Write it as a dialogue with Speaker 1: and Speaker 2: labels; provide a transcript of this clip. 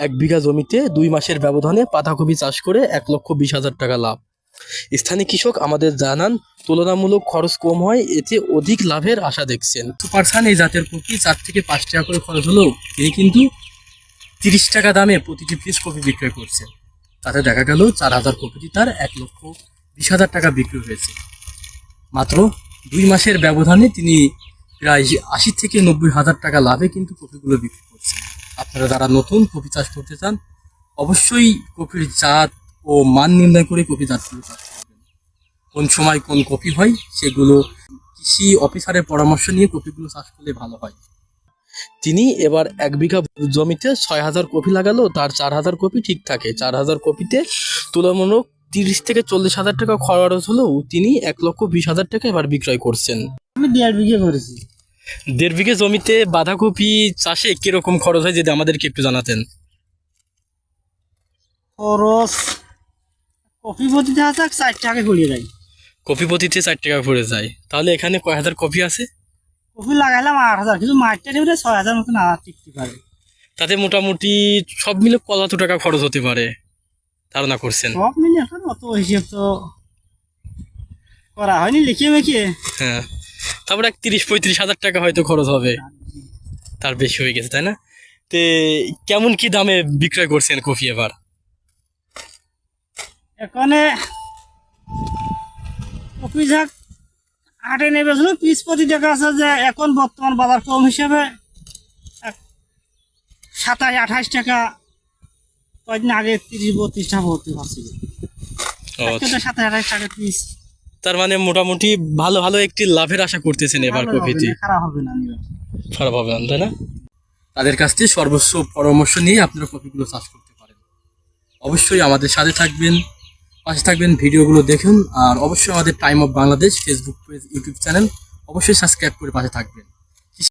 Speaker 1: এক বিঘা জমিতে দুই মাসের ব্যবধানে পাতাকপি চাষ করে এক লক্ষ বিশ হাজার টাকা লাভ। স্থানীয় কৃষক আমাদের জানান, তুলনামূলক খরচ কম হয়, এতে অধিক লাভের আশা দেখছেন। সুপারসান এই জাতের কপি চার থেকে পাঁচ টাকা করে খরচ হলেও তিনি কিন্তু তিরিশ টাকা দামে প্রতিটি পিস কপি বিক্রয় করছেন। তাতে দেখা গেল চার হাজার কপিটি তার এক লক্ষ বিশ হাজার টাকা বিক্রি হয়েছে। মাত্র দুই মাসের ব্যবধানে তিনি প্রায় আশি থেকে নব্বই হাজার টাকা লাভে কিন্তু কপিগুলো বিক্রি আপনারা যারা নতুন কপি চাষ করতে চান অবশ্যই কপির জাত ও মান নির্ণয় করে কপি জাতগুলো চাষ করবেন। কোন সময় কোন কপি হয় সেগুলো কৃষি অফিসারের পরামর্শ নিয়ে কপিগুলো চাষ করলে ভালো হয়। তিনি এবার এক বিঘা জমিতে ছয় হাজার কপি লাগালো তার চার হাজার কপি ঠিক থাকে। চার হাজার কপিতে তুলনামূলক তিরিশ থেকে চল্লিশ হাজার টাকা খরচ হলেও তিনি এক লক্ষ বিশ হাজার টাকা এবার বিক্রয় করছেন।
Speaker 2: আমি দেড় বিঘে করেছি।
Speaker 1: দেড় বিঘে জমিতে বাঁধাকপি চাষে কীরকম খরচ হয় যদি আমাদেরকে একটু জানাতেন?
Speaker 2: খরচ কপি প্রতিতে আছে চার টাকা করিয়ে দেয়।
Speaker 1: কপি প্রতিতে চার টাকা পড়ে যায়। তাহলে এখানে কয় হাজার কপি আছে?
Speaker 2: কপি লাগাইলাম আট হাজার কিন্তু মাঠটা টেবিলে ছয় হাজার মতন আর টিকতে পারে
Speaker 1: তাতে মোটামুটি সব মিলে কত টাকা খরচ হতে পারে ধারণা করছেন?
Speaker 2: সব মিলে এখন অত হিসেব তো করা হয়নি লিখিয়ে মেখিয়ে
Speaker 1: হ্যাঁ। তারপরে এক তিরিশ পঁয়ত্রিশ হাজার টাকা হয়তো খরচ হবে। তার বেশি হয়ে গেছে তাই না? তে কেমন কি দামে বিক্রয় করছেন কফি এবার?
Speaker 2: এখানে কপি যাক আটে নেবে শুধু পিস প্রতি দেখা আছে যে এখন বর্তমান বাজার কম হিসেবে সাতাশ আঠাশ টাকা কয়েকদিন আগে তিরিশ বত্রিশ টাকা ভর্তি পাচ্ছিল
Speaker 1: ও, আচ্ছা।
Speaker 2: সাতাশ আঠাশ টাকা পিস।
Speaker 1: তার মানে মোটামুটি ভালো ভালো একটি লাভের আশা করতেছেন এবার
Speaker 2: প্রকৃতি হবে খারাপ হবে না
Speaker 1: খারাপ হবে না তাই না? তাদের কাছ থেকে সর্বোচ্চ পরামর্শ নিয়ে আপনারা কপিগুলো চাষ করতে পারেন। অবশ্যই আমাদের সাথে থাকবেন পাশে থাকবেন ভিডিওগুলো দেখুন আর অবশ্যই আমাদের time of Bangladesh Facebook page YouTube channel অবশ্যই সাবস্ক্রাইব করে পাশে থাকবেন।